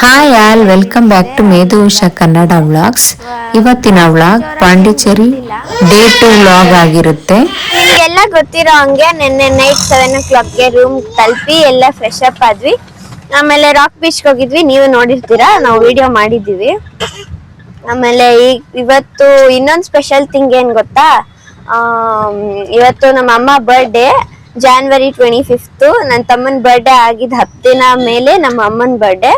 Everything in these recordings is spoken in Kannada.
Hi all welcome back to Medhu Usha Kannada vlogs ಇವತ್ತಿನ vlog Pondicherry day two vlog ಆಗಿರುತ್ತೆ. ಎಲ್ಲ ಗೊತ್ತಿರೋ ಹಂಗೆ ನಿನ್ನೆ ನೈಟ್ ಸೆವೆನ್ ಓ ಕ್ಲಾಕ್ಗೆ ರೂಮ್ ತಲುಪಿ ಎಲ್ಲ ಫ್ರೆಶ್ ಅಪ್ ಆದ್ವಿ. ಆಮೇಲೆ ರಾಕ್ ಬೀಚ್ಗೆ ಹೋಗಿದ್ವಿ. ನೀವು ನೋಡಿರ್ತೀರಾ? ನಾವು ವಿಡಿಯೋ ಮಾಡಿದ್ದೀವಿ. ಆಮೇಲೆ ಈಗ ಇವತ್ತು ಇನ್ನೊಂದು ಸ್ಪೆಷಲ್ ಥಿಂಗ್ ಏನ್ ಗೊತ್ತಾ? ಇವತ್ತು ನಮ್ಮ ಅಮ್ಮ ಬರ್ಡೇ ಜಾನ್ವರಿ ಟ್ವೆಂಟಿ ಫಿಫ್ತು ನನ್ನ ತಮ್ಮನ ಬರ್ಡೇ ಆಗಿದ್ದ ಹತ್ತು ದಿನ ಮೇಲೆ ನಮ್ಮ ಅಮ್ಮನ ಬರ್ಡೇ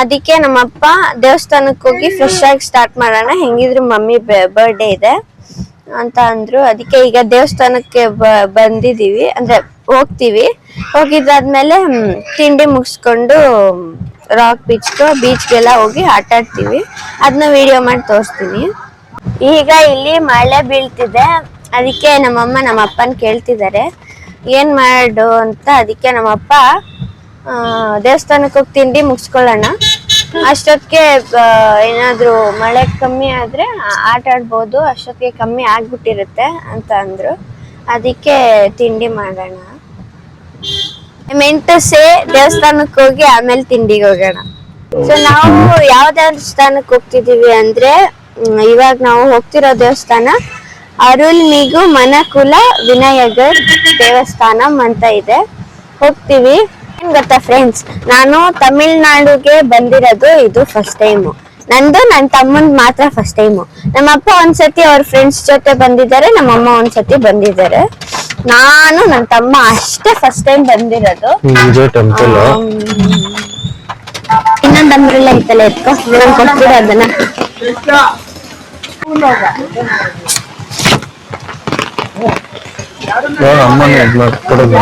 ಅದಕ್ಕೆ ನಮ್ಮಪ್ಪ ದೇವಸ್ಥಾನಕ್ಕೆ ಹೋಗಿ ಫ್ರೆಶ್ ಆಗಿ ಸ್ಟಾರ್ಟ್ ಮಾಡೋಣ. ಹೆಂಗಿದ್ರು ಮಮ್ಮಿ ಬರ್ಡೇ ಇದೆ ಅಂತ ಅಂದ್ರು. ಅದಕ್ಕೆ ಈಗ ದೇವಸ್ಥಾನಕ್ಕೆ ಬ- ಬಂದಿದೀವಿ. ಅಂದ್ರೆ ಹೋಗ್ತೀವಿ. ಹೋಗಿದ್ದಾದ್ಮೇಲೆ ತಿಂಡಿ ಮುಗಿಸ್ಕೊಂಡು ರಾಕ್ ಬೀಚ್ಗೆ ಬೀಚ್ಗೆಲ್ಲ ಹೋಗಿ ಆಟ ಆಡ್ತೀವಿ ಅದನ್ನ ವಿಡಿಯೋ ಮಾಡಿ ತೋರಿಸ್ತೀನಿ. ಈಗ ಇಲ್ಲಿ ಮಳೆ ಬೀಳ್ತಿದೆ. ಅದಕ್ಕೆ ನಮ್ಮಮ್ಮ ನಮ್ಮ ಅಪ್ಪನ ಕೇಳ್ತಿದ್ದಾರೆ. ಏನ್ ಮಾಡು ಅಂತ ಅದಕ್ಕೆ ನಮ್ಮಪ್ಪ ದೇವಸ್ಥಾನಕ್ಕೆ ಹೋಗಿ ತಿಂಡಿ ಮುಗಿಸ್ಕೊಳ್ಳೋಣ. ಅಷ್ಟೊತ್ತಿಗೆ ಏನಾದ್ರು ಮಳೆ ಕಮ್ಮಿ ಆದ್ರೆ ಆಟ ಆಡ್ಬೋದು, ಅಷ್ಟೊತ್ತಿಗೆ ಕಮ್ಮಿ ಆಗ್ಬಿಟ್ಟಿರುತ್ತೆ ಅಂತ ಅಂದ್ರು. ಅದಕ್ಕೆ ತಿಂಡಿ ಮಾಡೋಣ. ಮೆಂಟು ಸೇ ದೇವಸ್ಥಾನಕ್ಕೆ ಹೋಗಿ ಆಮೇಲೆ ತಿಂಡಿಗೆ ಹೋಗೋಣ. ಸೊ ನಾವು ಯಾವ ದೇವಸ್ಥಾನಕ್ಕೆ ಹೋಗ್ತಿದೀವಿ ಅಂದ್ರೆ ಇವಾಗ ನಾವು ಹೋಗ್ತಿರೋ ದೇವಸ್ಥಾನ ಅರುಳ್ಮಿಗು ಮನಕುಲ ವಿನಯಗರ್ ದೇವಸ್ಥಾನಂ ಅಂತ ಇದೆ. ಹೋಗ್ತೀವಿ. ಏನ್ ಗೊತ್ತಾ ಫ್ರೆಂಡ್ಸ್ ನಾನು ತಮಿಳ್ನಾಡುಗೆ ಬಂದಿರೋದು ಇದು ಫಸ್ಟ್ ಟೈಮು ನಂದು ನನ್ನ ತಮ್ಮನ್ ಮಾತ್ರ ಫಸ್ಟ್ ಟೈಮು ನಮ್ಮಪ್ಪ ಒಂದ್ಸತಿ ಅವ್ರ ಫ್ರೆಂಡ್ಸ್ ಜೊತೆ ಬಂದಿದ್ದಾರೆ ನಮ್ಮಮ್ಮ ಒಂದ್ಸತಿ ಬಂದಿದ್ದಾರೆ. ನಾನು ನನ್ನ ತಮ್ಮ ಅಷ್ಟೇ ಫಸ್ಟ್ ಟೈಮ್ ಬಂದಿರೋದು. ಇನ್ನೊಂದ್ ಟೆಂಪಲ್ ಇನ್ನೊಂದು ಅಂಬ್ರೆಲ್ಲ ಐತಲ್ಲ ಎತ್ಕೋ? ನಾನು ಕೊಡ್ತೀರ ಅದನ್ನ? ಅಮ್ಮನ ಎಲ್ಲ ಕೊಡೋದು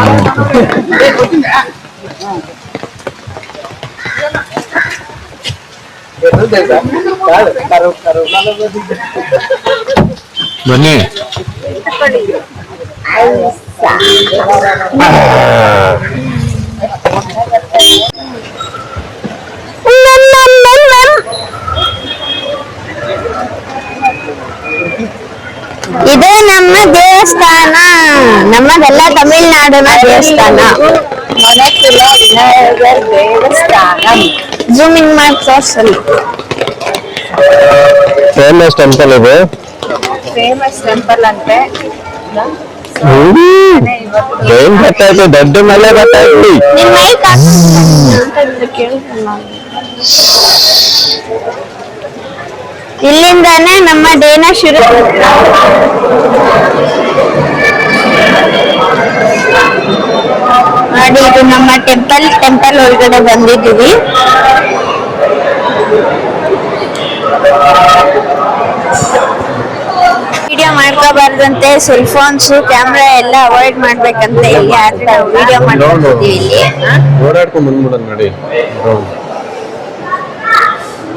ಬನ್ನಿ ಇದು ನಮ್ಮ ದೇವಸ್ಥಾನ. ನಮ್ಮದೆಲ್ಲ ತಮಿಳ್ನಾಡಿನ ದೇವಸ್ಥಾನ. ಜೂಮ್ ಇನ್ ಮಾಡಿ ಫೇಮಸ್ ಟೆಂಪಲ್ ಇದು. ಫೇಮಸ್ ಟೆಂಪಲ್ ಅಂತೆ. ಏನ್ ದೊಡ್ಡ ಮಲೆ ಮೈಕ್ ಇಲ್ಲಿಂದಾನೇ ನಮ್ಮ ಡೇನ ಶುರು. ನೋಡಿ, ಇದು ನಮ್ಮ ಟೆಂಪಲ್ ಟೆಂಪಲ್ ಒಳಗಡೆ ಬಂದಿದ್ದೀವಿ. ವಿಡಿಯೋ ಮಾಡ್ಕೋಬಾರ್ದಂತೆ ಸೆಲ್ ಫೋನ್ಸ್ ಕ್ಯಾಮ್ರಾ ಎಲ್ಲ ಅವಾಯ್ಡ್ ಮಾಡ್ಬೇಕಂತ ಇಲ್ಲಿ ವಿಡಿಯೋ ಮಾಡ್ಕೊಂಡಿದ್ದೀವಿ ಇಲ್ಲಿ.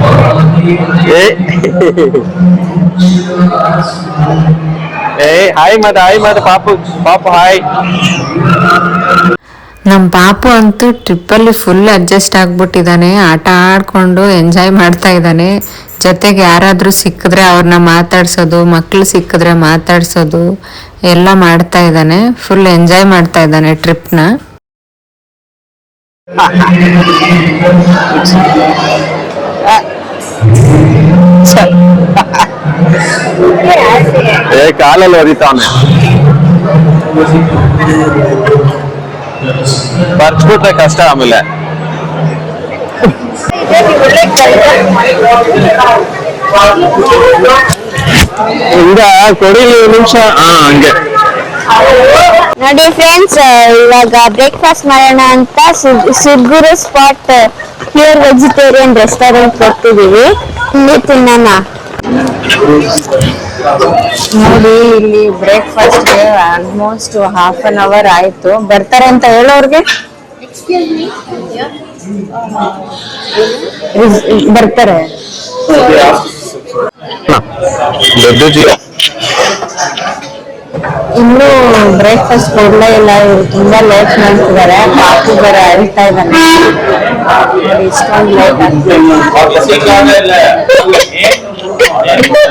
ನಮ್ ಪಾಪು ಪಾಪು ಹಾಯ್. ನಮ್ಮ ಪಾಪು ಅಂತೂ ಟ್ರಿಪ್ಪಲ್ಲಿ ಫುಲ್ ಅಡ್ಜಸ್ಟ್ ಆಗ್ಬಿಟ್ಟಿದ್ದಾನೆ ಆಟ ಆಡ್ಕೊಂಡು ಎಂಜಾಯ್ ಮಾಡ್ತಾ ಇದ್ದಾನೆ ಜೊತೆಗೆ ಯಾರಾದರೂ ಸಿಕ್ಕಿದ್ರೆ ಅವ್ರನ್ನ ಮಾತಾಡ್ಸೋದು ಮಕ್ಳು ಸಿಕ್ಕಿದ್ರೆ ಮಾತಾಡ್ಸೋದು ಎಲ್ಲ ಮಾಡ್ತಾ ಇದ್ದಾನೆ ಫುಲ್ ಎಂಜಾಯ್ ಮಾಡ್ತಾ ಇದ್ದಾನೆ ಟ್ರಿಪ್ನ ಏ ಕಾಲಲ್ಲಿ ಹೊಡಿತಾವನೆ ಬರ್ಚ್ಬಿಟ್ರೆ ಕಷ್ಟ ಆಮೇಲೆ ಹಿಂಗ ಕೊಡಿಲಿ ನಿಮಿಷ ಹಾ ಹಂಗೆ ನೋಡಿ ಫ್ರೆಂಡ್ಸ್ ಇವಾಗ ಬ್ರೇಕ್ಫಾಸ್ಟ್ ಮಾಡೋಣ ಅಂತ Surguru spot pure vegetarian restaurant ಹೋಗ್ತಿದೀವಿ ಇಲ್ಲಿ ತಿನ್ನೋಣ. ನೋಡಿ ಇಲ್ಲಿ breakfast almost half an hour ಆಯ್ತು. ಬರ್ತಾರೆ ಅಂತ ಹೇಳೋರ್ಗೆ ಬರ್ತಾರೆ. ಇನ್ನು ಬ್ರೇಕ್ಫಾಸ್ಟ್ ಕೊಡ್ಲೇ ಇಲ್ಲ ಇವ್ರು ತುಂಬಾ ಲೇಟ್ ಮಾಡ್ತಿದ್ದಾರೆ ಕಾಫಿ ಬೇರೆ ಅಳ್ತಾ ಇದ್ದಾನೆ ನೋಡಿ, ಇಷ್ಟೊಂದು ಲೇಟ್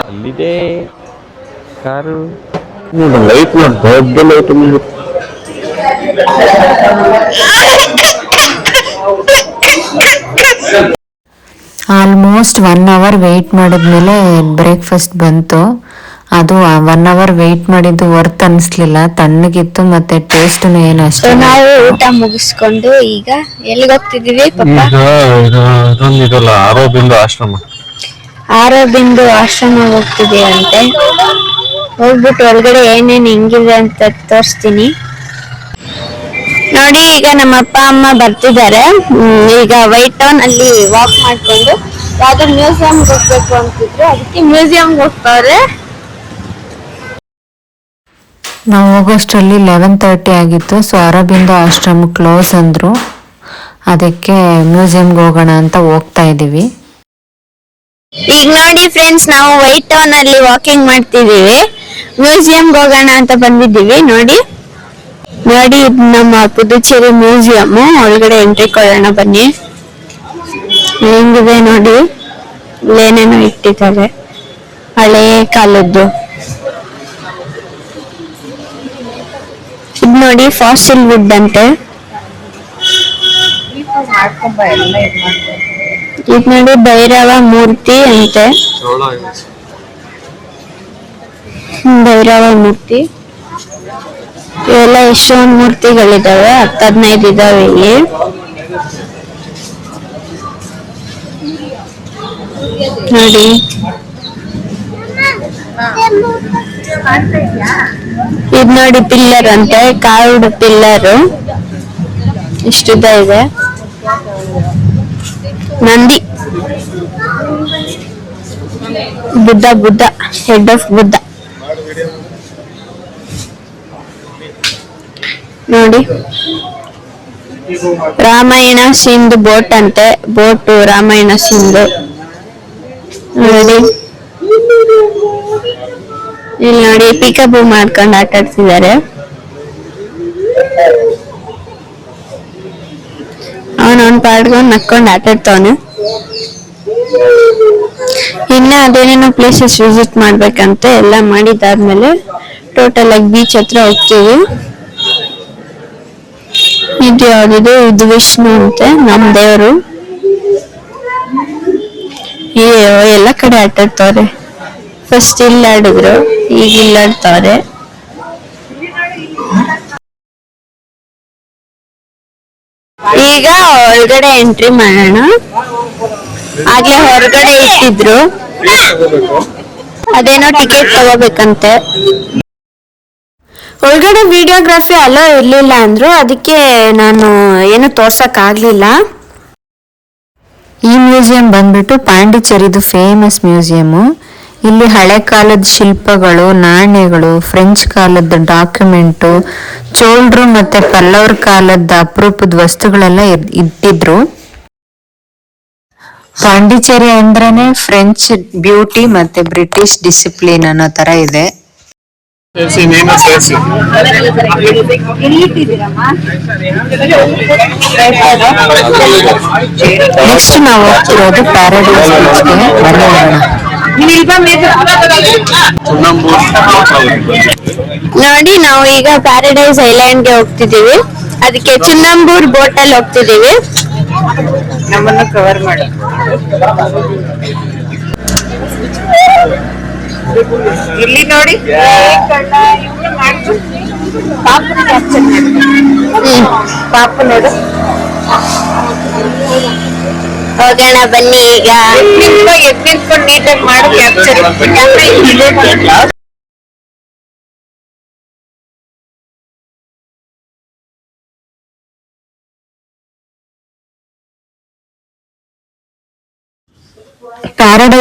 ಅಲ್ಲಿದೆ ಕಾರು. ಲೈಟ್ ದೊಡ್ಡ light almost one hour wait ಮಾಡಿದ್ಮೇಲೆ ಬ್ರೇಕ್ಫಾಸ್ಟ್ ಬಂತು. ಅದು ಒನ್ ಅವರ್ ವೆಯ್ಟ್ ಮಾಡಿದ್ದು ವರ್ತ್ ಅನಿಸ್ಲಿಲ್ಲ. ತಣ್ಣಗಿತ್ತು ಮತ್ತೆ ಟೇಸ್ಟ್ ಏನು ಅಷ್ಟೇ ನಾವು ಊಟ ಮುಗಿಸ್ಕೊಂಡು ಈಗ ಎಲ್ಲಿಗೆ ಹೋಗ್ತಿದೀವಿ ಈಗ ಇದು ಇದೊಂದು ಇದಲ್ಲ ಆರೋಗ್ಯದಿಂದ ಆಶ್ರಮ. ಆರೋಬಿಂದು ಆಶ್ರಮ ಹೋಗ್ತಿದೀವಿ ಅಂತೆ ಹೋಗ್ಬಿಟ್ಟು ಒಳಗಡೆ ಏನೇನ್ ಹೆಂಗಿದೆ ಅಂತ ತೋರಿಸ್ತೀನಿ. ನೋಡಿ ಈಗ ನಮ್ಮ ಅಪ್ಪ ಅಮ್ಮ ಬರ್ತಿದ್ದಾರೆ. ಹ್ಮ್, ಈಗ ವೈಟ್ ಟೌನ್ ಅಲ್ಲಿ ವಾಕ್ ಮಾಡ್ಕೊಂಡು ಯಾವ್ದೋ ಮ್ಯೂಸಿಯಂ ಹೋಗ್ಬೇಕು ಅಂತಿದ್ರು. ಅದಕ್ಕೆ ಮ್ಯೂಸಿಯಂ ಹೋಗ್ತಾವ್ರೆ ನಾವು ಹೋಗೋಷ್ಟರಲ್ಲಿ ಲೆವೆನ್ ತರ್ಟಿ ಆಗಿತ್ತು. ಸೊ ಅರಬಿಂದ ಆಶ್ರಮ ಕ್ಲೋಸ್ ಅಂದರು. ಅದಕ್ಕೆ ಮ್ಯೂಸಿಯಂಗೆ ಹೋಗೋಣ ಅಂತ ಹೋಗ್ತಾ ಇದ್ದೀವಿ. ಈಗ ನೋಡಿ ಫ್ರೆಂಡ್ಸ್ ನಾವು ವೈಟ್ ಟೌನ್ ಅಲ್ಲಿ ವಾಕಿಂಗ್ ಮಾಡ್ತಿದೀವಿ ಮ್ಯೂಸಿಯಂ ಹೋಗೋಣ ಅಂತ ಬಂದಿದ್ದೀವಿ. ನೋಡಿ. ನೋಡಿ, ನಮ್ಮ ಪುದುಚೇರಿ ಮ್ಯೂಸಿಯಂ ಒಳಗಡೆ ಎಂಟ್ರಿ ಕೊಡೋಣ ಬನ್ನಿ. ಹೆಂಗಿದೆ ನೋಡಿ. ಏನೇನೋ ಇಟ್ಟಿದ್ದಾರೆ. ಹಳೇ ಕಾಲದ್ದು. ಇದ್ ನೋಡಿ ಫಾಸಿಲ್ ವುಡ್ ಅಂತೆ ಇದು ನೋಡಿ ಭೈರವ ಮೂರ್ತಿ ಅಂತೆ ಭೈರವ ಮೂರ್ತಿ ಇವೆಲ್ಲ ಎಷ್ಟೊಂದು ಮೂರ್ತಿಗಳಿದಾವೆ ಹತ್ತು ಹದಿನೈದು ಇದಾವೆ ಇಲ್ಲಿ ನೋಡಿ ಇದ್ ನೋಡಿ ಪಿಲ್ಲರ್ ಅಂತೆ, ಕಾರ್ಡ್ ಪಿಲ್ಲರ್. ಇಷ್ಟುದ್ದ ಇದೆ Nandi. Buddha Buddha. Head of Buddha. ನೋಡಿ. ರಾಮಾಯಣ ಸಿಂಧು ಬೋಟ್ ಅಂತೆ, ಬೋಟು ರಾಮಾಯಣ ಸಿಂಧು. ನೋಡಿ. ಇಲ್ಲಿ ನೋಡಿ ಪಿಕಪ್ ಮಾಡ್ಕೊಂಡು ಆಟ ಆಡ್ತಿದ್ದಾರೆ. ಅವನವನ್ ಪಾಡ್ಕೊಂಡು ನಕ್ಕೊಂಡು ಆಟ ಆಡ್ತಾವನೆ. ಇನ್ನ ಅದೇನೇನೋ ಪ್ಲೇಸಸ್ ವಿಸಿಟ್ ಮಾಡ್ಬೇಕಂತೆ ಎಲ್ಲ ಮಾಡಿದಾದ್ಮೇಲೆ ಟೋಟಲ್ ಆಗಿ ಬೀಚ್ ಹತ್ರ ಹೋಗ್ತೀವಿ. ಇದು ಯಾವ್ದಿದು? ಇದು ವಿಷ್ಣು ಅಂತೆ, ನಮ್ ದೇವರು. ಎಲ್ಲ ಕಡೆ ಆಟ ಆಡ್ತಾವ್ರೆ. ಫಸ್ಟ್ ಇಲ್ಲಿ ಆಡಿದ್ರು. ಈಗ ಅಂತಾರೆ ಈಗ ಒಳಗಡೆ ಎಂಟ್ರಿ ಮಾಡೋಣ. ಆಗ್ಲೇ ಹೊರಗಡೆ ಇಟ್ಟಿದ್ರು. ಅದೇನೋ ಟಿಕೆಟ್ ತಗೋಬೇಕಂತೆ. ಒಳಗಡೆ ವಿಡಿಯೋಗ್ರಫಿ ಅಲೋ ಇರ್ಲಿಲ್ಲ ಅಂದ್ರು, ಅದಕ್ಕೆ ನಾನು ಏನು ತೋರ್ಸಕ್ ಆಗ್ಲಿಲ್ಲ ಈ ಮ್ಯೂಸಿಯಂ ಬಂದ್ಬಿಟ್ಟು ಪಾಂಡಿಚೇರಿದು ಫೇಮಸ್ ಮ್ಯೂಸಿಯಂ ಇಲ್ಲಿ ಹಳೆ ಕಾಲದ ಶಿಲ್ಪಗಳು ನಾಣ್ಯಗಳು ಫ್ರೆಂಚ್ ಕಾಲದ ಡಾಕ್ಯುಮೆಂಟು ಚೋಳರು ಮತ್ತೆ ಪಲ್ಲವರ ಕಾಲದ ಅಪರೂಪದ ವಸ್ತುಗಳೆಲ್ಲ ಇಟ್ಟಿದ್ರು. ಪಾಂಡಿಚೇರಿ ಅಂದ್ರೇನೆ ಫ್ರೆಂಚ್ ಬ್ಯೂಟಿ ಮತ್ತೆ ಬ್ರಿಟಿಷ್ ಡಿಸಿಪ್ಲಿನ್ ಅನ್ನೋ ತರ ಇದೆ. ನೆಕ್ಸ್ಟ್ ನಾವು ಹೋಗ್ತಿರೋದು ಪ್ಯಾರಡೈಸ್ ಬೀಚ್ಗೆ ಹೋಗೋಣ ನೋಡಿ ನಾವು ಈಗ ಪ್ಯಾರಡೈಸ್ ಐಲ್ಯಾಂಡ್ಗೆ ಹೋಗ್ತಿದೀವಿ ಅದಕ್ಕೆ ಚುನ್ನಂಬೂರ್ ಬೋಟ್ ಅಲ್ಲಿ ಹೋಗ್ತಿದೀವಿ ನಮ್ಮನ್ನು ಕವರ್ ಮಾಡಿ. ಇಲ್ಲಿ ನೋಡಿ. ಪಾಪ ನೋಡು. ಹೋಗೋಣ ಬನ್ನಿ ಈಗ. ನಿಂತ್ಕೊಂಡು ಎದ್ ನಿಂತ್ಕೊಂಡು ನೀಟಾಗಿ ಮಾಡು ಕ್ಯಾಪ್ಚರ್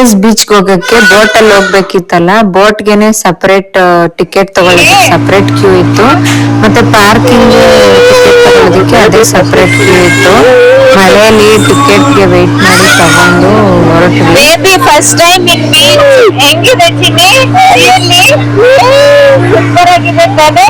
ಪ್ಯಾರಡೈಸ್ ಬೀಚ್ ಹೋಗಕ್ಕೆ ಬೋಟ್ ಅಲ್ಲಿ ಹೋಗ್ಬೇಕಿತ್ತಲ್ಲ ಬೋಟ್ಗೆನೆ ಸಪರೇಟ್ ಟಿಕೆಟ್ ತಗೊಳ್ಳೋದಕ್ಕೆ ಸಪರೇಟ್ ಕ್ಯೂ ಇತ್ತು. ಮತ್ತೆ ಪಾರ್ಕಿಂಗ್ ಟಿಕೆಟ್ ತಗೊಳ್ಳೋದಕ್ಕೆ ಅದೇ ಸಪರೇಟ್ ಕ್ಯೂ ಇತ್ತು. ಮಳೆಯಲ್ಲಿ ಟಿಕೆಟ್ಗೆ ವೆಯ್ಟ್ ಮಾಡಿ ತಗೊಂಡು ಹೊರಟಿದ್ವಿ baby first time in beach ಹೆಂಗಿದೆ ಚಿನ್ನಿ? ರಿಯಲಿ ಸೂಪರ್ ಆಗಿದೆ ತಾನೆ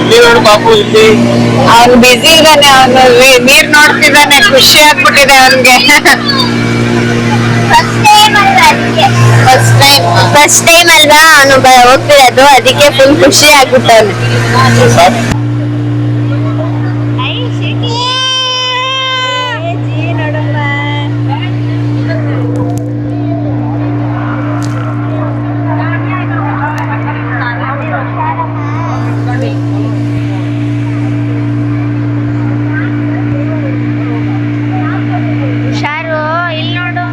ಇಲ್ಲಿ ನೋಡು ಪಾಪು ಇಲ್ಲಿ. ಅವ್ನು ಬಿಸಿ ಇದ್ದಾನೆ ಅವನು ನೀರ್ ನೋಡ್ತಿದ್ದಾನೆ ಖುಷಿ ಆಗ್ಬಿಟ್ಟಿದೆ ಅವನ್ಗೆ. ಫಸ್ಟ್ ಟೈಮ್ ಅಲ್ವಾ? ಅವನು ಹೋಗ್ತಿರೋದು. ಅದಕ್ಕೆ ಫುಲ್ ಖುಷಿ ಆಗ್ಬಿಟ್ಟವನು ಹುಷಾರು ಇಲ್ಲಿ ನೋಡು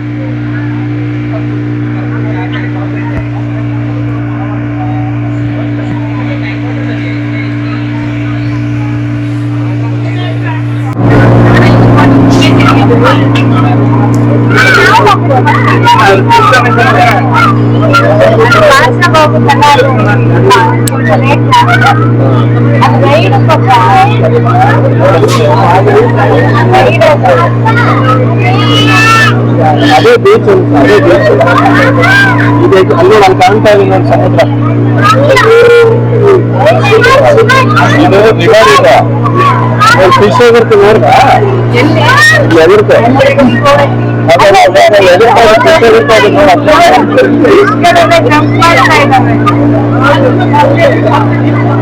ಅದೇ ಬೀಚ್ ಅದೇ ಬೀಚ್ ಇದೆ ಅಲ್ಲಿ ನಾನು ಕಾಣ್ತಾ ಇದ್ದೀನಿ ನೋಡಿ ಸಮುದ್ರ ಇದು ಇದೆ ಫಿಶ್ ಆಗಿರುತ್ತೆ ನೋಡ್ತಾ ಎದುರುತ್ತೆ ಎದುರ್ತಾ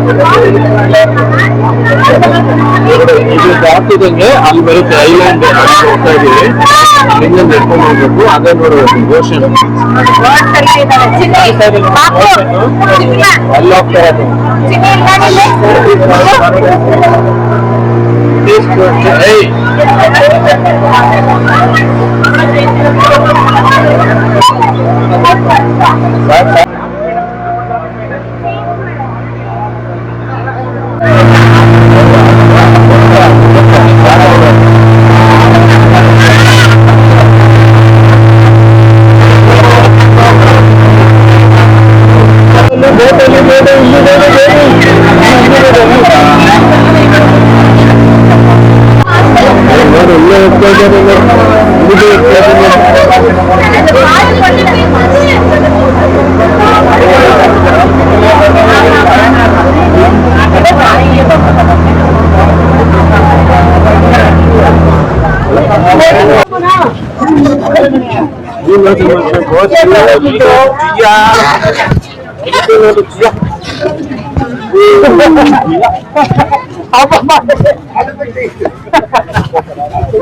ಇದೆ fish ಎದುರ್ತಾ ಇದೆ ನೋಡು. ಇದು ದಾಟಿದಂಗೆ ಅಲ್ಲಿ ಬರುತ್ತೆ ಐಲ್ಯಾಂಡ್ ಹೋಗ್ತಾ ಇದೀವಿ ಇಲ್ಲಿಂದ ಎತ್ಕೊಂಡು ಹೋಗ್ಬೇಕು ಅದೇ ನೋಡ್ಬೇಕು. ಓಷನ್ ಅಲ್ಲಿ ಹೋಗ್ತಾ ಇರೋದು. ಇಲ್ಲೇ ಹೋಗ್ತಾ ಇದ್ದಾರೆ ನೋಡು. ಇಲ್ಲಿಗೆ ಹೋಗ್ತಾ ಇದ್ದಾರೆ ನೋಡು. ಈ ನೋಡಿ ಮತ್ತೆ ಗೋಸ್ ಇದು ಜಿಯಾ.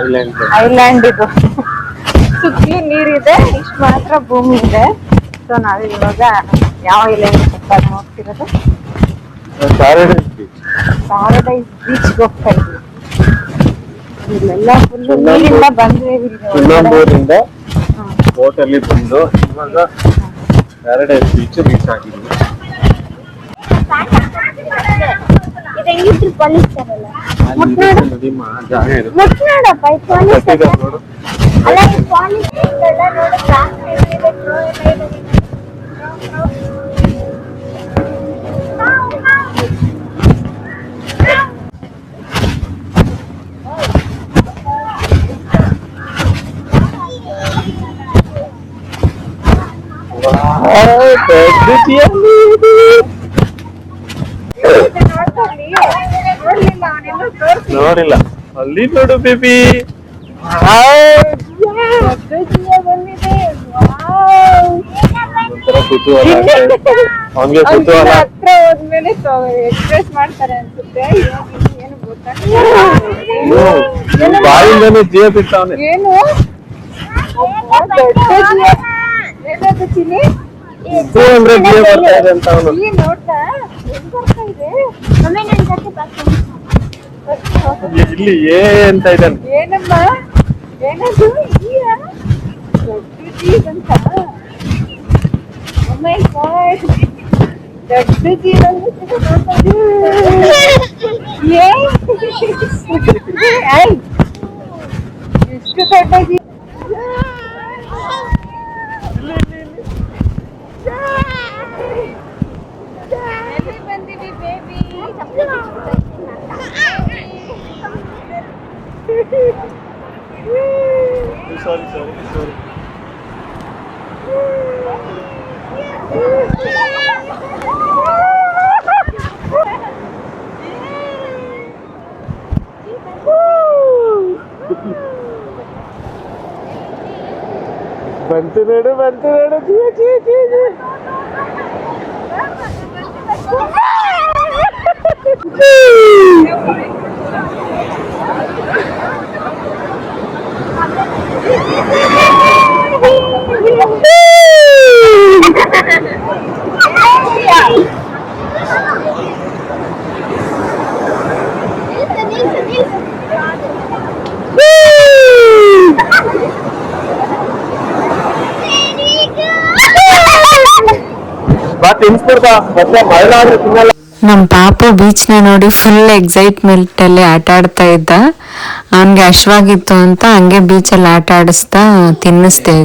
ಐಲ್ಯಾಂಡ್ ಐಲ್ಯಾಂಡ್ ಇದು. ಸುತ್ತಲೂ ನೀರಿದೆ ಇಷ್ಟು ಮಾತ್ರ ಭೂಮಿ ಇದೆ. ಸೊ ನಾವು ಇವಾಗ ಯಾವ ಐಲ್ಯಾಂಡ್ ಅಂತ ನೋಡ್ತಿರೋದು? ಪ್ಯಾರಡೈಸ್ ಬೀಚ್ ಪ್ಯಾರಡೈಸ್ ಬೀಚ್ಗೆ ಹೋಗ್ತಾ ಇದ್ವಿ ಇಲ್ಲೆಲ್ಲ ಫುಲ್ ನೀರಿಂದ ಬಂದ್ರೆ ಚಿನ್ನಂಬೂರಿಂದ ಬೋಟ್ ಅಲ್ಲಿ ಬಂದು ಇವಾಗ ಪ್ಯಾರಡೈಸ್ ಬೀಚ್ ರೀಚ್ ಆಗಿದ್ವಿ. ಇರುತ್ತೆ ಮುಟ್ನಾಡಪ್ಪ ಇದು ಪೊಲೀಸ್ ಕಟ್ಟಿದ್ದಾರೆ ನೋಡು ಅಲ್ಲ ಈ ಪೊಲೀಸ್ ಎಲ್ಲ ನೋಡು ಕ್ಲಾಸ್ ಎಲ್ಲ ಇದೆ ನೋಡಿಲ್ಲ. ಅಲ್ಲಿ ನೋಡು ಬೇಬಿ ಕುತೂಹಲ ಅವನ್ಗೆ ಕುತೂಹಲ ಬಾಯಿಂದಾನೆ ಜೀವ ಬಿಟ್ಟವನೆ ಏನು? ಟೂ ಹಂಡ್ರೆಡ್ ಜೀವ ಬರ್ತಾ ಇದೆ ಅಂತ ಅವನು. ಇಲ್ಲಿ ಏ ಅಂತ ಇದ್ದಾನೆ. ಏನಮ್ಮ? ಏನದು? ದೊಡ್ಡ ಅಂತ God. ದೊಡ್ಡ ಏ ಎಷ್ಟು ದೊಡ್ಡ ಜೀವ ಬಂದಿವಿ ಬೇಬಿ ಸಾರಿ ಸಾರಿ ಸಾರಿ ಬಂತು ನೋಡು ಬಂತು ನೋಡು ಜೀವ ಜೀವ ಜೀವ ಜೀವ ಬಾ ತಿನ್ಸ್ಕೊಡ್ತಾ ಮತ್ತೆ ಮಳೆನಾದ್ರೆ ತಿನ್ನಲ್ಲ ನಮ್ಮ ಪಾಪು ಬೀಚ್ನ ನೋಡಿ ಫುಲ್ ಎಕ್ಸೈಟ್ಮೆಂಟ್ ಅಲ್ಲಿ ಆಟ ಆಡ್ತಾ ಇದ್ದ. ಅವನ್ಗೆ ಅಶ್ವಾಗಿತ್ತು ಅಂತ ಹಂಗೆ ಬೀಚಲ್ಲಿ ಆಟ ಆಡಿಸ್ತಾ ತಿನ್ನಿಸ್ದೆ.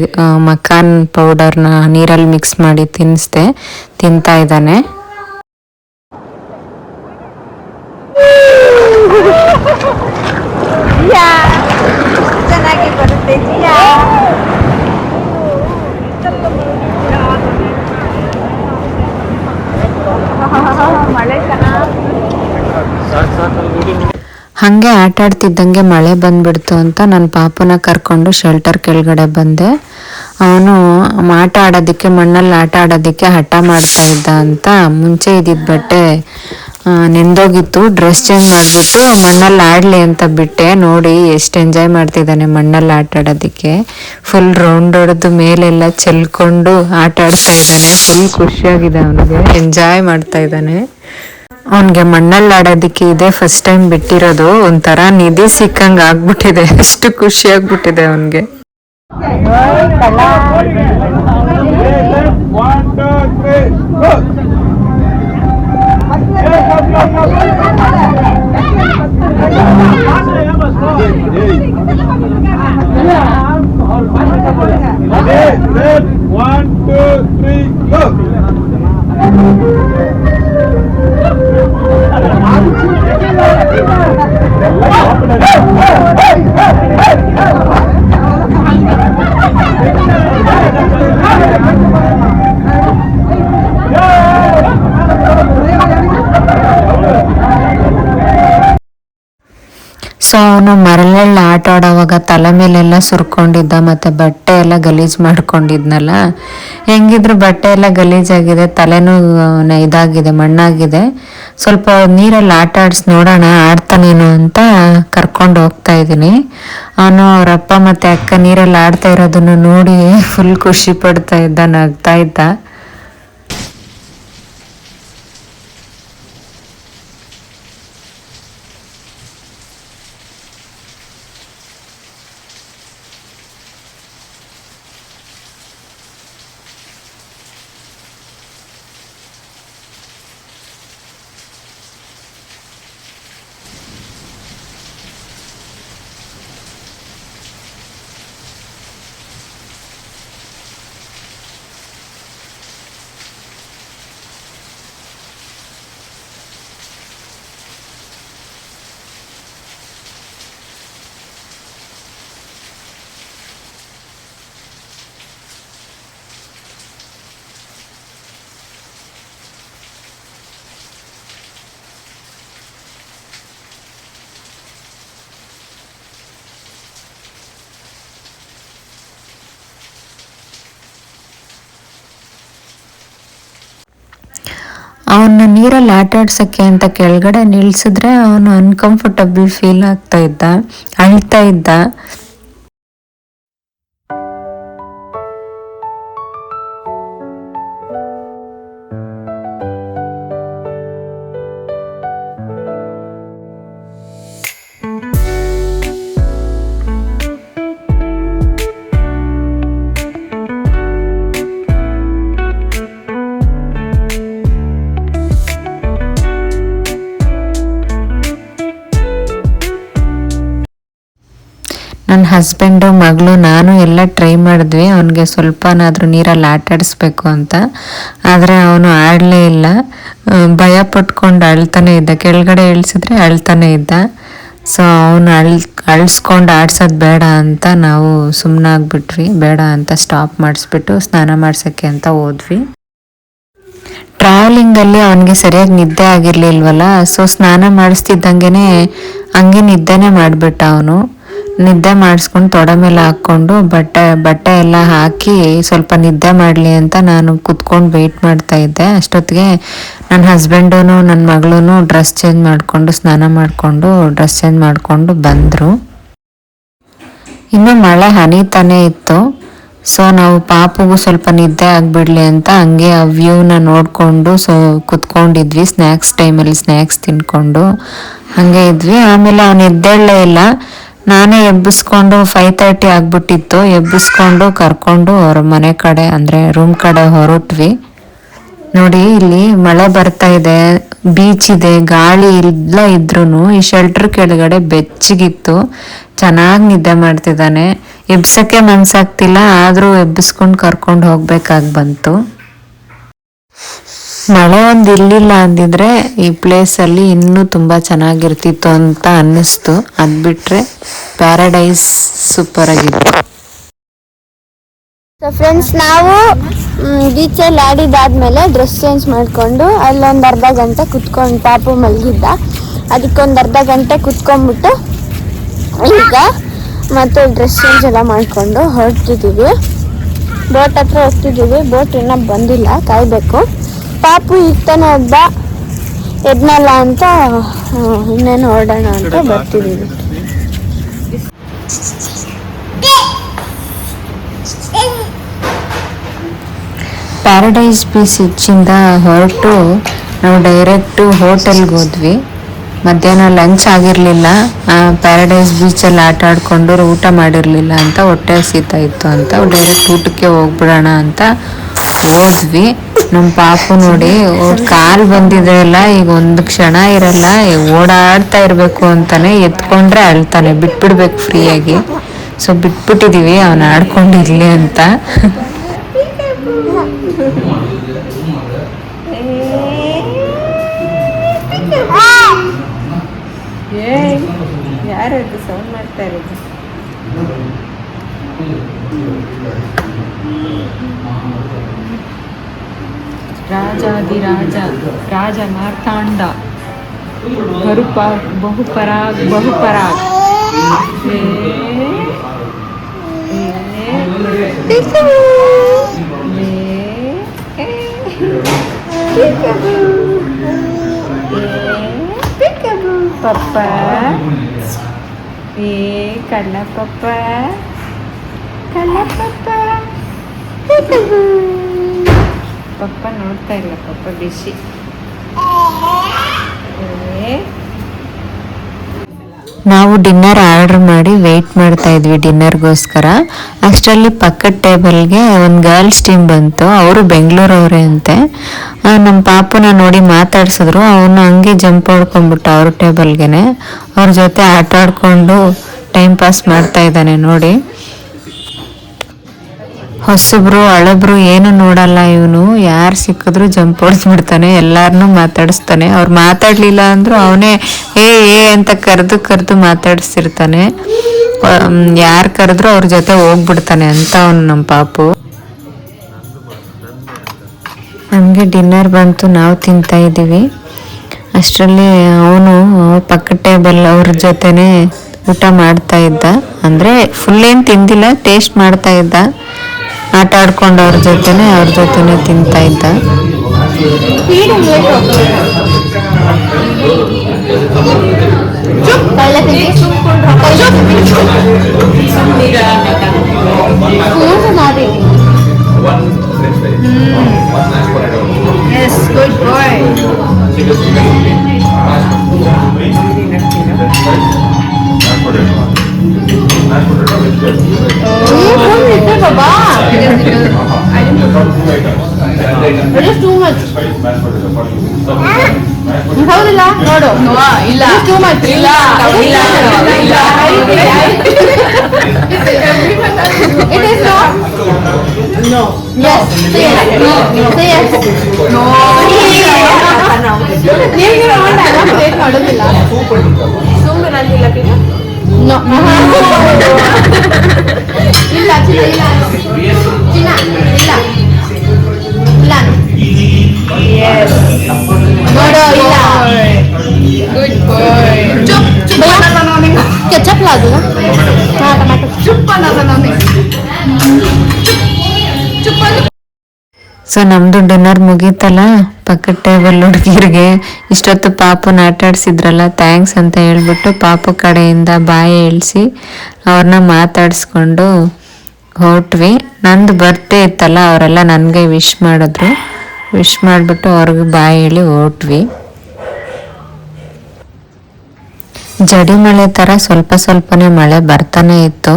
ಮಕಾನ್ ಪೌಡರ್ನ ನೀರಲ್ಲಿ ಮಿಕ್ಸ್ ಮಾಡಿ ತಿನ್ನಿಸ್ದೆ, ತಿಂತಾ ಇದ್ದಾನೆ ಜಿಯಾ ಮಳೆ ಚೆನ್ನಾಗಿ ಸಾಕು ಸಾಕು ಹಾಗೆ ಆಟ ಆಡ್ತಿದ್ದಂಗೆ ಮಳೆ ಬಂದ್ಬಿಡ್ತು ಅಂತ ನನ್ನ ಪಾಪನ ಕರ್ಕೊಂಡು ಶೆಲ್ಟರ್ ಕೆಳಗಡೆ ಬಂದೆ. ಅವನು ಆಟ ಆಡೋದಕ್ಕೆ ಮಣ್ಣಲ್ಲಿ ಆಟ ಆಡೋದಕ್ಕೆ ಹಠ ಮಾಡ್ತಾ ಇದ್ದ ಅಂತ ಮುಂಚೆ ಇದ್ದಿದ್ದ ಬಟ್ಟೆ ನೆಂದೋಗಿತ್ತು. ಡ್ರೆಸ್ ಚೇಂಜ್ ಮಾಡಿಬಿಟ್ಟು ಮಣ್ಣಲ್ಲಿ ಆಡಲಿ ಅಂತ ಬಿಟ್ಟೆ. ನೋಡಿ ಎಷ್ಟು ಎಂಜಾಯ್ ಮಾಡ್ತಿದ್ದಾನೆ ಮಣ್ಣಲ್ಲಿ ಆಟ ಆಡೋದಕ್ಕೆ ಫುಲ್ ರೌಂಡ್ ಹೊಡೆದು ಮೇಲೆಲ್ಲ ಚೆಲ್ಕೊಂಡು ಆಟ ಆಡ್ತಾ ಇದ್ದಾನೆ. ಫುಲ್ ಖುಷಿಯಾಗಿದೆ ಅವನಿಗೆ. ಎಂಜಾಯ್ ಮಾಡ್ತಾ ಇದ್ದಾನೆ. ಅವನಿಗೆ ಮಣ್ಣಲ್ಲಿ ಆಡೋದಕ್ಕೆ ಇದೆ. ಫಸ್ಟ್ ಟೈಮ್ ಬಿಟ್ಟಿರೋದು ಒಂಥರ ನಿಧಿ ಸಿಕ್ಕಂಗೆ ಆಗ್ಬಿಟ್ಟಿದೆ. ಎಷ್ಟು ಖುಷಿ ಆಗ್ಬಿಟ್ಟಿದೆ ಅವನ್ಗೆ. One, two, three, go! One, two, three, go! Thank you. So ಅವನು ಮರಳಲ್ಲಿ ಆಟ ಆಡೋವಾಗ ತಲೆ ಮೇಲೆಲ್ಲ ಸುರ್ಕೊಂಡಿದ್ದ ಮತ್ತೆ ಬಟ್ಟೆ ಎಲ್ಲ ಗಲೀಜ್ ಮಾಡ್ಕೊಂಡಿದ್ನಲ್ಲ? ಹೆಂಗಿದ್ರು ಬಟ್ಟೆ ಎಲ್ಲ ಗಲೀಜಾಗಿದೆ, ತಲೆನೂ ಇದಾಗಿದೆ, ಮಣ್ಣಾಗಿದೆ. ಸ್ವಲ್ಪ ನೀರಲ್ಲಿ ಆಟ ಆಡ್ಸಿ ನೋಡೋಣ ಆಡ್ತಾನೇನು ಅಂತ ಕರ್ಕೊಂಡು ಹೋಗ್ತಾ ಇದ್ದೀನಿ. ಅವನು ಅವರಪ್ಪ ಮತ್ತೆ ಅಕ್ಕ ನೀರಲ್ಲಿ ಆಡ್ತಾ ಇರೋದನ್ನು ನೋಡಿ ಫುಲ್ ಖುಷಿ ಪಡ್ತಾ ಇದ್ದ, ನಗ್ತಾ ಇದ್ದ. ಅವನ್ನ ನೀರಲ್ಲಿ ಆಟ ಆಡ್ಸಕ್ಕೆ ಅಂತ ಕೆಳಗಡೆ ನಿಲ್ಸಿದ್ರೆ ಅವನು ಅನ್ಕಂಫರ್ಟಬಲ್ ಫೀಲ್ ಆಗ್ತಾ ಇದ್ದ ಅಳ್ತಾ ಇದ್ದ. ಹಸ್ಬೆಂಡು ಮಗಳು ನಾನು ಎಲ್ಲ ಟ್ರೈ ಮಾಡಿದ್ವಿ. ಅವನಿಗೆ ಸ್ವಲ್ಪನಾದರೂ ನೀರಲ್ಲಿ ಆಟ ಆಡಿಸ್ಬೇಕು ಅಂತ. ಆದರೆ ಅವನು ಆಡಲೇ ಇಲ್ಲ. ಭಯ ಪಟ್ಕೊಂಡು ಅಳ್ತಾನೆ ಇದ್ದ. ಕೆಳಗಡೆ ಇಳಿಸಿದ್ರೆ ಅಳ್ತಾನೆ ಇದ್ದ. ಸೊ ಅವನು ಅಳ್, ಅಳಿಸ್ಕೊಂಡು ಆಡ್ಸೋದು ಬೇಡ ಅಂತ ನಾವು ಸುಮ್ಮನಾಗ್ಬಿಟ್ವಿ ಬೇಡ ಅಂತ ಸ್ಟಾಪ್ ಮಾಡಿಸ್ಬಿಟ್ಟು ಸ್ನಾನ ಮಾಡ್ಸೋಕ್ಕೆ ಅಂತ ಹೋದ್ವಿ. ಟ್ರಾವೆಲಿಂಗಲ್ಲಿ ಅವನಿಗೆ ಸರಿಯಾಗಿ ನಿದ್ದೆ ಆಗಿರಲಿಲ್ವಲ್ಲ? ಸೊ ಸ್ನಾನ ಮಾಡಿಸ್ತಿದ್ದಂಗೆ ಹಂಗೆ ನಿದ್ದೆನೇ ಮಾಡಿಬಿಟ್ಟ ಅವನು. ನಿದ್ದೆ ಮಾಡಿಸ್ಕೊಂಡು ತೊಡೆ ಮೇಲೆ ಹಾಕ್ಕೊಂಡು ಬಟ್ಟೆ ಬಟ್ಟೆ ಎಲ್ಲ ಹಾಕಿ ಸ್ವಲ್ಪ ನಿದ್ದೆ ಮಾಡಲಿ ಅಂತ ನಾನು ಕುತ್ಕೊಂಡು ವೇಟ್ ಮಾಡ್ತಾ ಇದ್ದೆ. ಅಷ್ಟೊತ್ತಿಗೆ ನನ್ನ ಹಸ್ಬೆಂಡು ನನ್ನ ಮಗಳೂ ಡ್ರೆಸ್ ಚೇಂಜ್ ಮಾಡಿಕೊಂಡು, ಸ್ನಾನ ಮಾಡಿಕೊಂಡು ಡ್ರೆಸ್ ಚೇಂಜ್ ಮಾಡಿಕೊಂಡು ಬಂದರು. ಇನ್ನು ಮಳೆ ಹನಿತಾನೇ ಇತ್ತು. ಸೊ ನಾವು ಪಾಪುಗೂ ಸ್ವಲ್ಪ ನಿದ್ದೆ ಆಗ್ಬಿಡ್ಲಿ ಅಂತ ಹಂಗೆ ಆ ವ್ಯೂನ ನೋಡಿಕೊಂಡು ಸೊ ಕುತ್ಕೊಂಡಿದ್ವಿ ಸ್ನ್ಯಾಕ್ಸ್ ಟೈಮಲ್ಲಿ ಸ್ನ್ಯಾಕ್ಸ್ ತಿನ್ಕೊಂಡು. ಹಾಗೆ ಇದ್ವಿ. ಆಮೇಲೆ ಅವನು ಎದ್ದೇಳಲೇ ಇಲ್ಲ. ನಾನೇ ಎಬ್ಬಿಸ್ಕೊಂಡು ಫೈವ್ ತರ್ಟಿ ಆಗ್ಬಿಟ್ಟಿತ್ತು. ಎಬ್ಬಿಸ್ಕೊಂಡು ಕರ್ಕೊಂಡು ಅವ್ರ ಮನೆ ಕಡೆ, ಅಂದರೆ ರೂಮ್ ಕಡೆ ಹೊರಟ್ವಿ. ನೋಡಿ, ಇಲ್ಲಿ ಮಳೆ ಬರ್ತಾ ಇದೆ ಬೀಚ್ ಇದೆ, ಗಾಳಿ ಇಲ್ಲ ಇದ್ರೂ ಈ ಶೆಲ್ಟರ್ ಕೆಳಗಡೆ ಬೆಚ್ಚಗಿತ್ತು. ಚೆನ್ನಾಗಿ ನಿದ್ದೆ ಮಾಡ್ತಿದ್ದಾನೆ. ಎಬ್ಸಕ್ಕೆ ಮನ್ಸಾಗ್ತಿಲ್ಲ, ಆದ್ರೂ ಎಬ್ಬಿಸ್ಕೊಂಡು ಕರ್ಕೊಂಡು ಹೋಗ್ಬೇಕಾಗಿ ಬಂತು. ಮಳೆ ಒಂದು ಇರ್ಲಿಲ್ಲ ಅಂದಿದ್ರೆ ಈ ಪ್ಲೇಸ್ ಅಲ್ಲಿ ಇನ್ನೂ ತುಂಬಾ ಚೆನ್ನಾಗಿರ್ತಿತ್ತು ಅಂತ ಅನ್ನಿಸ್ತು. ಅದ್ ಬಿಟ್ರೆ ಪ್ಯಾರಡೈಸ್ ಸೂಪರ್ ಆಗಿತ್ತು. ಸೊ ಫ್ರೆಂಡ್ಸ್ ನಾವು ಆಡಿದಾದ್ಮೇಲೆ ಡ್ರೆಸ್ ಚೇಂಜ್ ಮಾಡಿಕೊಂಡು ಅಲ್ಲೊಂದು ಅರ್ಧ ಗಂಟೆ ಕುತ್ಕೊಂಡು ಪಾಪು ಮಲಗಿದ್ದ. ಅದಕ್ಕೊಂದು ಅರ್ಧ ಗಂಟೆ ಕುತ್ಕೊಂಡ್ಬಿಟ್ಟು ಈಗ ಮತ್ತೆ ಡ್ರೆಸ್ ಚೇಂಜ್ ಎಲ್ಲ ಮಾಡಿಕೊಂಡು ಹೊರಟಿದ್ದೀವಿ ಬೋಟ್ ಹತ್ರ ಹೋಗ್ತಿದ್ದೀವಿ ಬೋಟ್ ಇನ್ನೂ ಬಂದಿಲ್ಲ, ಕಾಯಬೇಕು. ಪಾಪು ಒಬ್ಬ. ಎದ್ನಲ್ಲ ಅಂತ ಇನ್ನೇನು ಹೊರಡೋಣ ಅಂತ ಬರ್ತಿದ್ದೀವಿ ಪ್ಯಾರಡೈಸ್ ಬೀಚಿಂದ ಹೊರಟು ನಾವು ಡೈರೆಕ್ಟು ಹೋಟೆಲ್ಗೆ ಹೋದ್ವಿ. ಮಧ್ಯಾಹ್ನ ಲಂಚ್ ಆಗಿರಲಿಲ್ಲ. ಪ್ಯಾರಡೈಸ್ ಬೀಚಲ್ಲಿ ಆಟ ಆಡ್ಕೊಂಡು ಊಟ ಮಾಡಿರಲಿಲ್ಲ ಅಂತ ಹೊಟ್ಟೆ ಹಸಿತಾ ಇತ್ತು ಅಂತ. ಡೈರೆಕ್ಟ್ ಊಟಕ್ಕೆ ಹೋಗ್ಬಿಡೋಣ ಅಂತ ಹೋದ್ವಿ. ನಮ್ಮ ಪಾಪು ನೋಡಿ ಕಾಲು ಬಂದಿದೆ ಅಲ್ಲ ಈಗ ಒಂದು ಕ್ಷಣ ಇರಲ್ಲ ಓಡಾಡ್ತಾ ಇರಬೇಕು ಅಂತಾನೆ ಎತ್ಕೊಂಡ್ರೆ ಅಳ್ತಾನೆ, ಬಿಟ್ಬಿಡ್ಬೇಕು ಫ್ರೀಯಾಗಿ. ಸೊ ಬಿಟ್ಬಿಟ್ಟಿದೀವಿ, ಅವನ ಆಡ್ಕೊಂಡಿರ್ಲಿ ಅಂತ. ಯಾರು ಸೌಂಡ್ ಮಾಡ್ತಾ ಇರೋದು? ರಾಜಾದಿರಾಜ ರಾಜ ಮಾರ್ತಾಂಡ ಬರುಪ ಬಹುಪರಾಗ್ ಬಹುಪರಾಗ್ ಏ, ಏ, ಏ, ಪಪ್ಪ ಏ ಕಳ್ಳ ಪಪ್ಪ ನೋಡ್ತಾ ಇಲ್ಲ, ಪಪ್ಪ ಬಿಸಿ ನಾವು ಡಿನ್ನರ್ ಆರ್ಡರ್ ಮಾಡಿ ವೆಯ್ಟ್ ಮಾಡ್ತಾ ಇದ್ವಿ ಡಿನ್ನರ್ಗೋಸ್ಕರ ಅಷ್ಟರಲ್ಲಿ ಪಕ್ಕದ ಟೇಬಲ್ಗೆ ಒಂದು ಗರ್ಲ್ಸ್ ಟೀಮ್ ಬಂತು, ಅವರು ಬೆಂಗಳೂರವ್ರೆ ಅಂತೆ. ನಮ್ಮ ಪಾಪನ ನೋಡಿ ಮಾತಾಡ್ಸಿದ್ರು, ಅವನು ಹಂಗೆ ಜಂಪ್ ಹೊಡ್ಕೊಂಡ್ಬಿಟ್ಟ ಅವ್ರ ಟೇಬಲ್ಗೆನೆ ಅವ್ರ ಜೊತೆ ಆಟ ಆಡ್ಕೊಂಡು ಟೈಮ್ ಪಾಸ್ ಮಾಡ್ತಾ ಇದ್ದಾನೆ ನೋಡಿ. ಹೊಸಬ್ರು ಅಳಬ್ರು ಏನು ನೋಡಲ್ಲ ಇವನು. ಯಾರು ಸಿಕ್ಕಿದ್ರು ಜಂಪ್ ಹೊಡೆಸ್ಬಿಡ್ತಾನೆ ಎಲ್ಲಾರನ್ನೂ ಮಾತಾಡಿಸ್ತಾನೆ. ಅವ್ರು ಮಾತಾಡ್ಲಿಲ್ಲ ಅಂದ್ರು ಅವನೇ, ಏ ಏ ಅಂತ ಕರೆದು ಕರೆದು ಮಾತಾಡಿಸ್ತಿರ್ತಾನೆ ಯಾರು ಕರೆದ್ರು ಅವ್ರ ಜೊತೆ ಹೋಗ್ಬಿಡ್ತಾನೆ ಅಂತ ಅವನು ನಮ್ಮ ಪಾಪು. ನಮಗೆ ಡಿನ್ನರ್ ಬಂತು, ನಾವು ತಿಂತಾ ಇದ್ದೀವಿ. ಅಷ್ಟರಲ್ಲಿ ಅವನು ಪಕ್ಕ ಟೇಬಲ್ ಅವ್ರ ಜೊತೆನೇ ಊಟ ಮಾಡ್ತಾ ಇದ್ದ. ಅಂದರೆ ಫುಲ್ ಏನು ತಿಂದಿಲ್ಲ ಟೇಸ್ಟ್ ಮಾಡ್ತಾ ಇದ್ದ. ಆಟ ಆಡ್ಕೊಂಡು ಅವ್ರ ಜೊತೆನೆ ಅವ್ರ ಜೊತೆನೆ ತಿಂತಾ ಇದ್ದ. ಹೌದಿಲ್ಲ ನೋಡು ಇಲ್ಲ ಟೂ ಮಚ್ ಇಲ್ಲ ಇಲ್ಲ it is not no yes say yes no ನೀವು ನೀವು ಡೈಲಾಗ್ ಕ್ರಿಯೇಟ್ ಮಾಡೋದಿಲ್ಲ ನೋ ಇಲ್ಲ ಚಿನ್ನ ಇಲ್ಲ ಚಿನ್ನ ಇಲ್ಲ ಇಲ್ಲ ಕೆಚಪ್ ಲಾದು ಹಾ ಟೊಮ್ಯಾಟೊ ಸೊ ನಮ್ದು ಡಿನ್ನರ್ ಮುಗೀತಲ್ಲ? ಪಕ್ಕದ ಟೇಬಲ್ ಹುಡುಗಿರಿಗೆ ಇಷ್ಟೊತ್ತು ಪಾಪನ ಆಟಾಡ್ಸಿದ್ರಲ್ಲ ಥ್ಯಾಂಕ್ಸ್ ಅಂತ ಹೇಳ್ಬಿಟ್ಟು ಪಾಪು ಕಡೆಯಿಂದ ಬಾಯಿ ಇಳಿಸಿ ಅವ್ರನ್ನ ಮಾತಾಡಿಸ್ಕೊಂಡು ಹೊರಟ್ವಿ ನಂದು ಬರ್ತೇ ಇತ್ತಲ್ಲ ಅವರೆಲ್ಲ ನನಗೆ ವಿಶ್ ಮಾಡಿದ್ರು. ವಿಶ್ ಮಾಡಿಬಿಟ್ಟು ಅವ್ರಿಗೆ ಬಾಯಿ ಹೇಳಿ ಹೊರಟ್ವಿ ಜಡಿ ಮಳೆ ಥರ ಸ್ವಲ್ಪ ಸ್ವಲ್ಪನೇ ಮಳೆ ಬರ್ತಾನೆ ಇತ್ತು.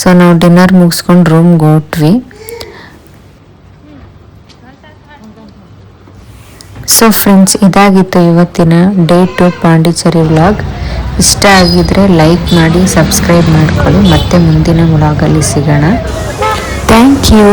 ಸೊ ನಾವು ಡಿನ್ನರ್ ಮುಗಿಸ್ಕೊಂಡು ರೂಮ್ಗೆ ಹೊಟ್ವಿ. ಸೊ ಫ್ರೆಂಡ್ಸ್ ಇದಾಗಿತ್ತು ಇವತ್ತಿನ ಡೇ ಟು ಪಾಂಡಿಚೇರಿ ವ್ಲಾಗ್. ಇಷ್ಟ ಆಗಿದ್ರೆ ಲೈಕ್ ಮಾಡಿ ಸಬ್ಸ್ಕ್ರೈಬ್ ಮಾಡ್ಕೊಳ್ಳಿ. ಮತ್ತೆ ಮುಂದಿನ ವ್ಲಾಗಲ್ಲಿ ಸಿಗೋಣ. Thank you